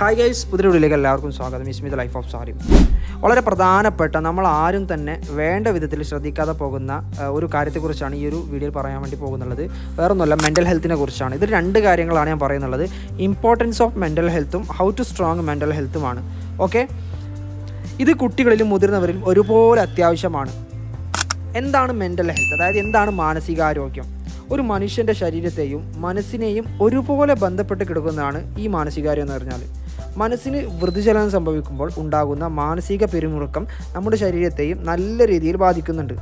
Hi guys പുതിയ വീഡിയോയിലേക്ക് എല്ലാവർക്കും സ്വാഗതം. ഇസ്മിത് ലൈഫ് ഓഫ് സാരി വളരെ പ്രധാനപ്പെട്ട നമ്മൾ ആരും തന്നെ വേണ്ട വിധത്തിൽ ശ്രദ്ധിക്കാതെ പോകുന്ന ഒരു കാര്യത്തെക്കുറിച്ചാണ് ഈ ഒരു വീഡിയോയിൽ പറയാൻ വേണ്ടി പോകുന്നുള്ളത്. വേറൊന്നുമല്ല മെന്റൽ ഹെൽത്തിനെ കുറിച്ചാണ്. ഇത് രണ്ട് കാര്യങ്ങളാണ് ഞാൻ പറയുന്നുള്ളത്. ഇമ്പോർട്ടൻസ് ഓഫ് മെന്റൽ ഹെൽത്തും ഹൗ ടു സ്ട്രോങ് മെന്റൽ ഹെൽത്തുമാണ് ഓക്കെ ഇത് കുട്ടികളിലും മുതിർന്നവരിലും ഒരുപോലെ അത്യാവശ്യമാണ്. എന്താണ് മെന്റൽ ഹെൽത്ത് അതായത് എന്താണ് മാനസികാരോഗ്യം? ഒരു മനുഷ്യന്റെ ശരീരത്തെയും മനസ്സിനെയും ഒരുപോലെ ബന്ധപ്പെട്ട് കിടക്കുന്നതാണ് ഈ മാനസികാരോഗ്യം എന്ന് പറഞ്ഞാൽ മനസ്സിന് വൃതിചലനം സംഭവിക്കുമ്പോൾ ഉണ്ടാകുന്ന മാനസിക പിരിമുറുക്കം നമ്മുടെ ശരീരത്തെയും നല്ല രീതിയിൽ ബാധിക്കുന്നുണ്ട്.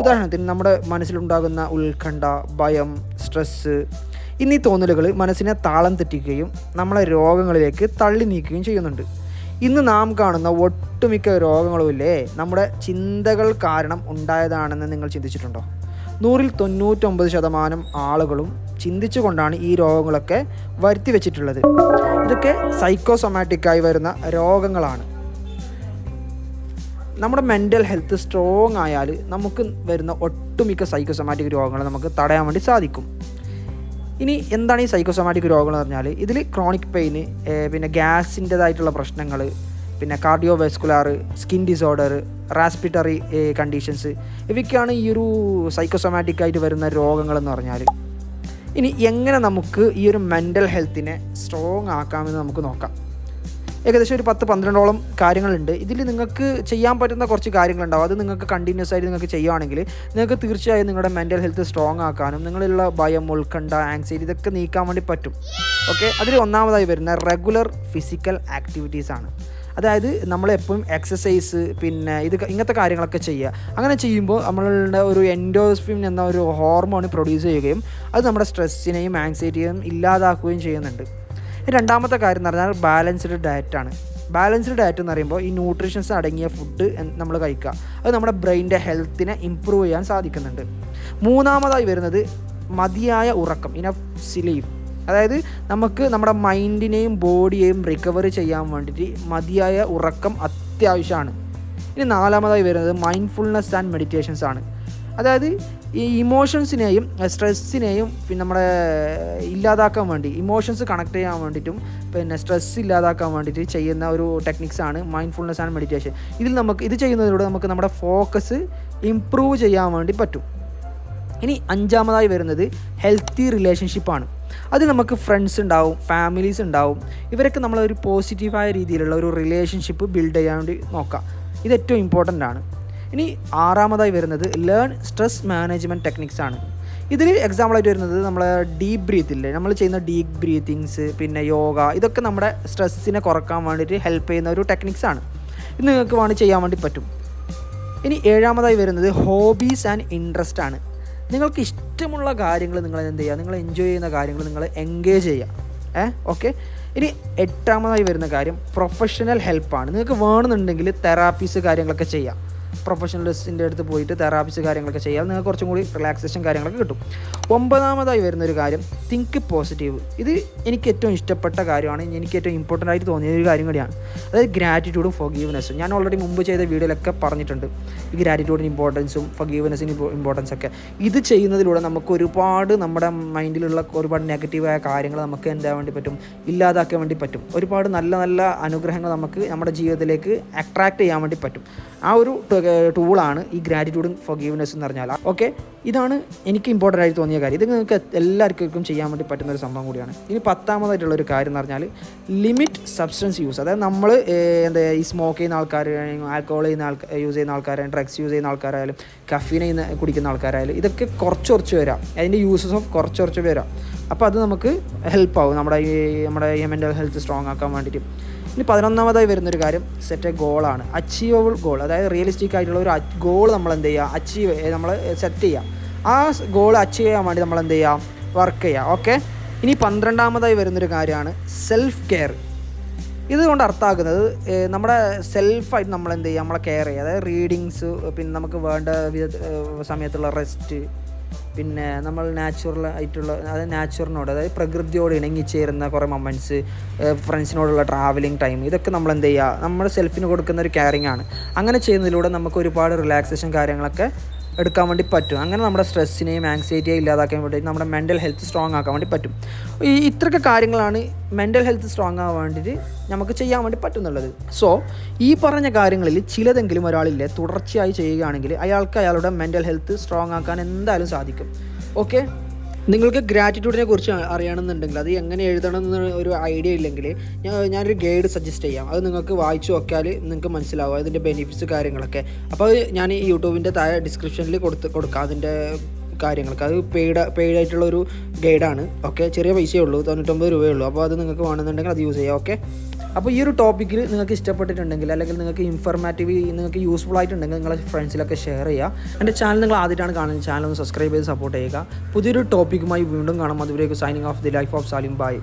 ഉദാഹരണത്തിന് നമ്മുടെ മനസ്സിലുണ്ടാകുന്ന ഉത്കണ്ഠ ഭയം സ്ട്രെസ്സ് എന്നീ തോന്നലുകൾ മനസ്സിനെ താളം തെറ്റിക്കുകയും നമ്മളെ രോഗങ്ങളിലേക്ക് തള്ളി നീക്കുകയും ചെയ്യുന്നുണ്ട്. ഇന്ന് നാം കാണുന്ന ഒട്ടുമിക്ക രോഗങ്ങളുമില്ലേ നമ്മുടെ ചിന്തകൾ കാരണം ഉണ്ടായതാണെന്ന് നിങ്ങൾ ചിന്തിച്ചിട്ടുണ്ടോ? നൂറിൽ തൊണ്ണൂറ്റൊമ്പത് ശതമാനം ആളുകളും ചിന്തിച്ചുകൊണ്ടാണ് ഈ രോഗങ്ങളൊക്കെ വരുത്തി വെച്ചിട്ടുള്ളത് ഇതൊക്കെ സൈക്കോസൊമാറ്റിക്കായി വരുന്ന രോഗങ്ങളാണ്. നമ്മുടെ മെന്റൽ ഹെൽത്ത് സ്ട്രോങ് ആയാൽ നമുക്ക് വരുന്ന ഒട്ടുമിക്ക സൈക്കോസൊമാറ്റിക് രോഗങ്ങൾ നമുക്ക് തടയാൻ വേണ്ടി സാധിക്കും. ഇനി എന്താണ് ഈ സൈക്കോസൊമാറ്റിക് രോഗങ്ങൾ എന്ന് പറഞ്ഞാൽ ഇതിൽ ക്രോണിക് പെയിന് പിന്നെ ഗ്യാസിന്റേതായിട്ടുള്ള പ്രശ്നങ്ങൾ പിന്നെ cardiovascular skin disorder respiratory conditions ഇവയ്ക്കാണ് ഈ ഒരു സൈക്കോസൊമാറ്റിക് ആയിട്ട് വരുന്ന രോഗങ്ങളെന്ന് പറഞ്ഞാൽ ഇനി എങ്ങനെ നമുക്ക് ഈ ഒരു മെന്റൽ ഹെൽത്തിനെ സ്ട്രോങ് ആക്കാമെന്ന് നമുക്ക് നോക്കാം. ഏകദേശം ഒരു പത്ത് പന്ത്രണ്ടോളം കാര്യങ്ങളുണ്ട്. ഇതിൽ നിങ്ങൾക്ക് ചെയ്യാൻ പറ്റുന്ന കുറച്ച് കാര്യങ്ങളുണ്ടാവും. അത് നിങ്ങൾക്ക് കണ്ടിന്യൂസ് ആയിട്ട് നിങ്ങൾക്ക് ചെയ്യുകയാണെങ്കിൽ നിങ്ങൾക്ക് തീർച്ചയായും നിങ്ങളുടെ മെന്റൽ ഹെൽത്ത് സ്ട്രോങ് ആക്കാനും നിങ്ങളിലുള്ള ഭയം ഉൾക്കണ്ട ആങ്സൈറ്റി ഇതൊക്കെ നീക്കാൻ വേണ്ടി പറ്റും. ഓക്കെ അതിൽ ഒന്നാമതായി വരുന്ന റെഗുലർ ഫിസിക്കൽ ആക്ടിവിറ്റീസ് ആണ്. അതായത് നമ്മളെപ്പോഴും എക്സസൈസ് പിന്നെ ഇത് ഇങ്ങനത്തെ കാര്യങ്ങളൊക്കെ ചെയ്യുക. അങ്ങനെ ചെയ്യുമ്പോൾ നമ്മളുടെ ഒരു എൻഡോസ്ഫിൻ എന്ന ഒരു ഹോർമോൺ പ്രൊഡ്യൂസ് ചെയ്യുകയും അത് നമ്മുടെ സ്ട്രെസ്സിനെയും ആങ്സൈറ്റിയെയും ഇല്ലാതാക്കുകയും ചെയ്യുന്നുണ്ട്. രണ്ടാമത്തെ കാര്യം എന്ന് പറഞ്ഞാൽ ബാലൻസ്ഡ് ഡയറ്റാണ് ബാലൻസ്ഡ് ഡയറ്റ് എന്ന് പറയുമ്പോൾ ഈ ന്യൂട്രീഷൻസ് അടങ്ങിയ ഫുഡ് നമ്മൾ കഴിക്കുക. അത് നമ്മുടെ ബ്രെയിന്റെ ഹെൽത്തിനെ ഇമ്പ്രൂവ് ചെയ്യാൻ സാധിക്കുന്നുണ്ട്. മൂന്നാമതായി വരുന്നത് മതിയായ ഉറക്കം ഇനഫ് സ്ലീപ്പ് അതായത് നമുക്ക് നമ്മുടെ മൈൻഡിനെയും ബോഡിയെയും റിക്കവർ ചെയ്യാൻ വേണ്ടിയിട്ട് മതിയായ ഉറക്കം അത്യാവശ്യമാണ്. ഇനി നാലാമതായി വരുന്നത് മൈൻഡ്ഫുൾനെസ് ആൻഡ് മെഡിറ്റേഷൻസ് ആണ്. അതായത് ഈ ഇമോഷൻസിനെയും സ്ട്രെസ്സിനെയും പിന്നെ നമ്മുടെ ഇല്ലാതാക്കാൻ വേണ്ടി ഇമോഷൻസ് കണക്ട് ചെയ്യാൻ വേണ്ടിയിട്ടും പിന്നെ സ്ട്രെസ് ഇല്ലാതാക്കാൻ വേണ്ടിയിട്ട് ചെയ്യുന്ന ഒരു ടെക്നിക്സാണ് മൈൻഡ്ഫുൾനെസ് ആൻഡ് മെഡിറ്റേഷൻ ഇതിൽ നമുക്ക് ഇത് ചെയ്യുന്നതിലൂടെ നമുക്ക് നമ്മുടെ ഫോക്കസ് ഇമ്പ്രൂവ് ചെയ്യാൻ വേണ്ടി പറ്റും. ഇനി അഞ്ചാമതായി വരുന്നത് ഹെൽത്തി റിലേഷൻഷിപ്പാണ് അത് നമുക്ക് ഫ്രണ്ട്സ് ഉണ്ടാവും ഫാമിലീസ് ഉണ്ടാവും. ഇവരൊക്കെ നമ്മളൊരു പോസിറ്റീവായ രീതിയിലുള്ള ഒരു റിലേഷൻഷിപ്പ് ബിൽഡ് ചെയ്യാൻ വേണ്ടി നോക്കാം. ഇത് ഏറ്റവും ഇമ്പോർട്ടന്റ് ആണ്. ഇനി ആറാമതായി വരുന്നത് ലേൺ സ്ട്രെസ് മാനേജ്മെന്റ് ടെക്നിക്സ് ആണ്. ഇതിൽ എക്സാമ്പിളായിട്ട് വരുന്നത് നമ്മളെ ഡീപ് ബ്രീത്ത് ഇല്ലേ? നമ്മൾ ചെയ്യുന്ന ഡീപ് ബ്രീത്തിങ്സ് പിന്നെ യോഗ ഇതൊക്കെ നമ്മുടെ സ്ട്രെസ്സിനെ കുറയ്ക്കാൻ വേണ്ടിയിട്ട് ഹെൽപ്പ് ചെയ്യുന്ന ഒരു ടെക്നിക്സ് ആണ്. ഇത് നിങ്ങൾക്ക് വേണ്ടി ചെയ്യാൻ വേണ്ടി പറ്റും. ഇനി ഏഴാമതായി വരുന്നത് ഹോബീസ് ആൻഡ് ഇൻട്രസ്റ്റ് ആണ്. നിങ്ങൾക്ക് ഇഷ്ടമുള്ള കാര്യങ്ങൾ നിങ്ങൾ എന്ത് ചെയ്യുക? നിങ്ങൾ എൻജോയ് ചെയ്യുന്ന കാര്യങ്ങൾ നിങ്ങൾ എൻഗേജ് ചെയ്യുക. ഏ? ഓക്കെ ഇനി എട്ടാമതായി വരുന്ന കാര്യം പ്രൊഫഷണൽ ഹെൽപ്പാണ് നിങ്ങൾക്ക് വേണമെന്നുണ്ടെങ്കിൽ തെറാപ്പീസ് കാര്യങ്ങളൊക്കെ ചെയ്യാം. പ്രൊഫഷണലിസ്റ്റിന്റെ അടുത്ത് പോയിട്ട് തെറാപ്പീസ് കാര്യങ്ങളൊക്കെ ചെയ്യാം. നിങ്ങൾക്ക് കുറച്ചും കൂടി റിലാക്സേഷൻ കാര്യങ്ങളൊക്കെ കിട്ടും. ഒമ്പതാമതായി വരുന്നൊരു കാര്യം തിങ്ക് പോസിറ്റീവ് ഇത് എനിക്ക് ഏറ്റവും ഇഷ്ടപ്പെട്ട കാര്യമാണ്. എനിക്ക് ഏറ്റവും ഇമ്പോർട്ടന്റ് ആയിട്ട് തോന്നിയ ഒരു കാര്യം കൂടിയാണ്. അതായത് ഗ്രാറ്റിറ്റ്യൂഡും ഫൊഗീവ്നെസ്സും ഞാൻ ഓൾറെഡി മുമ്പ് ചെയ്ത വീഡിയോയിലൊക്കെ പറഞ്ഞിട്ടുണ്ട്. ഈ ഗ്രാറ്റിറ്റ്യൂഡിന് ഇമ്പോർട്ടൻസും ഫൊഗീവ്നെസ്സിന് ഇമ്പോർട്ടൻസ് ഒക്കെ. ഇത് ചെയ്യുന്നതിലൂടെ നമുക്ക് ഒരുപാട് നമ്മുടെ മൈൻഡിലുള്ള ഒരുപാട് നെഗറ്റീവായ കാര്യങ്ങൾ നമുക്ക് എന്താ വേണ്ടി പറ്റും? ഇല്ലാതാക്കാൻ വേണ്ടി പറ്റും. ഒരുപാട് നല്ല നല്ല അനുഗ്രഹങ്ങൾ നമുക്ക് നമ്മുടെ ജീവിതത്തിലേക്ക് അട്രാക്റ്റ് ചെയ്യാൻ വേണ്ടി പറ്റും. ആ ഒരു ടൂളാണ് ഈ ഗ്രാറ്റിറ്റ്യൂഡും ഫൊഗീവ്നെസ് എന്ന് പറഞ്ഞാൽ. ഓക്കെ ഇതാണ് എനിക്ക് ഇമ്പോർട്ടന്റ് ആയിട്ട് തോന്നിയ കാര്യം. ഇത് നിങ്ങൾക്ക് എല്ലാവർക്കും ചെയ്യാൻ വേണ്ടി പറ്റുന്ന ഒരു സംഭവം കൂടിയാണ്. ഇനി പത്താമതായിട്ടുള്ള ഒരു കാര്യം എന്ന് പറഞ്ഞാൽ ലിമിറ്റ് സബ്സ്റ്റൻസ് യൂസ് അതായത് നമ്മൾ എന്താ ഈ സ്മോക്ക് ചെയ്യുന്ന ആൾക്കാർ ആൽക്കഹോൾ ചെയ്യുന്ന ആൾക്കാർ യൂസ് ചെയ്യുന്ന ആൾക്കാരായാലും ഡ്രഗ്സ് യൂസ് ചെയ്യുന്ന ആൾക്കാരായാലും കഫീൻ ചെയ്യുന്ന കുടിക്കുന്ന ആൾക്കാരായാലും ഇതൊക്കെ കുറച്ച് കുറച്ച് വരാം. അതിന്റെ യൂസസ് ഓഫ് കുറച്ച് കുറച്ച് വരാം. അപ്പോൾ അത് നമുക്ക് ഹെൽപ്പ് ആവും. നമ്മുടെ ഈ നമ്മുടെ മെന്റൽ ഹെൽത്ത് സ്ട്രോങ് ആക്കാൻ വേണ്ടിയിട്ട്. ഇനി പതിനൊന്നാമതായി വരുന്നൊരു കാര്യം സെറ്റ് എ ഗോളാണ് അച്ചീവബിൾ ഗോൾ അതായത് റിയലിസ്റ്റിക് ആയിട്ടുള്ള ഒരു ഗോൾ നമ്മൾ എന്ത് ചെയ്യുക? അച്ചീവ് നമ്മൾ സെറ്റ് ചെയ്യുക. ആ ഗോൾ അച്ചീവ് ചെയ്യാൻ വേണ്ടി നമ്മൾ എന്ത് ചെയ്യുക? വർക്ക് ചെയ്യുക. ഓക്കെ ഇനി പന്ത്രണ്ടാമതായി വരുന്നൊരു കാര്യമാണ് സെൽഫ് കെയർ ഇതുകൊണ്ട് അർത്ഥാക്കുന്നത് നമ്മുടെ സെൽഫായിട്ട് നമ്മൾ എന്ത് ചെയ്യുക? നമ്മളെ കെയർ ചെയ്യുക. അതായത് റീഡിങ്സ് പിന്നെ നമുക്ക് വേണ്ട വിധ സമയത്തുള്ള റെസ്റ്റ് പിന്നെ നമ്മൾ നാച്ചുറൽ ആയിട്ടുള്ള അതായത് നാച്ചുറിനോട് അതായത് പ്രകൃതിയോട് ഇണങ്ങി ഇണങ്ങിച്ചേരുന്ന കുറേ മൊമെന്റ്സ് ഫ്രണ്ട്സിനോടുള്ള ട്രാവലിംഗ് ടൈം ഇതൊക്കെ നമ്മൾ എന്ത് ചെയ്യുക നമ്മുടെ സെൽഫിന് കൊടുക്കുന്ന ഒരു കെയറിങ് ആണ്. അങ്ങനെ ചെയ്യുന്നതിലൂടെ നമുക്ക് ഒരുപാട് റിലാക്സേഷൻ കാര്യങ്ങളൊക്കെ എടുക്കാൻ വേണ്ടി പറ്റും. അങ്ങനെ നമ്മുടെ സ്ട്രെസ്സിനെയും ആങ്സൈറ്റിയെയും ഇല്ലാതാക്കാൻ വേണ്ടി നമ്മുടെ മെന്റൽ ഹെൽത്ത് സ്ട്രോങ് ആക്കാൻ വേണ്ടി പറ്റും. ഈ ഇത്രയൊക്കെ കാര്യങ്ങളാണ് മെന്റൽ ഹെൽത്ത് സ്ട്രോങ് ആവാൻ വേണ്ടിയിട്ട് നമുക്ക് ചെയ്യാൻ വേണ്ടി പറ്റുന്നുള്ളത്. സോ ഈ പറഞ്ഞ കാര്യങ്ങളിൽ ചിലതെങ്കിലും ഒരാളില്ലേ തുടർച്ചയായി ചെയ്യുകയാണെങ്കിൽ അയാൾക്ക് അയാളുടെ മെന്റൽ ഹെൽത്ത് സ്ട്രോങ് ആക്കാൻ എന്തായാലും സാധിക്കും. ഓക്കെ നിങ്ങൾക്ക് ഗ്രാറ്റിറ്റ്യൂഡിനെ കുറിച്ച് അറിയണമെന്നുണ്ടെങ്കിൽ അത് എങ്ങനെ എഴുതണം എന്ന് ഒരു ഐഡിയ ഇല്ലെങ്കിൽ ഞാൻ ഞാനൊരു ഗൈഡ് സജസ്റ്റ് ചെയ്യാം. അത് നിങ്ങൾക്ക് വായിച്ചു നോക്കിയാൽ നിങ്ങൾക്ക് മനസ്സിലാവും അതിന്റെ ബെനിഫിറ്റ്സ് കാര്യങ്ങളൊക്കെ. അപ്പോൾ അത് ഞാൻ ഈ യൂട്യൂബിന്റെ താഴെ ഡിസ്ക്രിപ്ഷനിൽ കൊടുത്ത് കൊടുക്കാം അതിന്റെ കാര്യങ്ങൾക്ക് അത് പെയ്ഡ് പെയ്ഡ് ആയിട്ടുള്ള ഒരു ഗൈഡാണ് ഓക്കെ ചെറിയ പൈസയേ ഉള്ളൂ തൊണ്ണൂറ്റൊമ്പത് രൂപയേ ഉള്ളൂ. അപ്പോൾ അത് നിങ്ങൾക്ക് വേണമെന്നുണ്ടെങ്കിൽ അത് യൂസ് ചെയ്യാം. ഓക്കെ അപ്പോൾ ഈ ഒരു ടോപ്പിക്കിൽ നിങ്ങൾക്ക് ഇഷ്ടപ്പെട്ടിട്ടുണ്ടെങ്കിൽ അല്ലെങ്കിൽ നിങ്ങൾക്ക് ഇൻഫർമാറ്റീവ് നിങ്ങൾക്ക് യൂസ്ഫുൾ ആയിട്ടുണ്ടെങ്കിൽ നിങ്ങളെ ഫ്രണ്ട്സിലൊക്കെ ഷെയർ ചെയ്യുക എന്റെ ചാനൽ നിങ്ങൾ ആദ്യമായിട്ടാണ് കാണുന്നത്. ചാനൽ ഒന്ന് സബ്സ്ക്രൈബ് ചെയ്ത് സപ്പോർട്ട് ചെയ്യുക. പുതിയൊരു ടോപ്പിക്കുമായി വീണ്ടും കാണാം. അതുവരേക്ക് signing off the life of Salim bye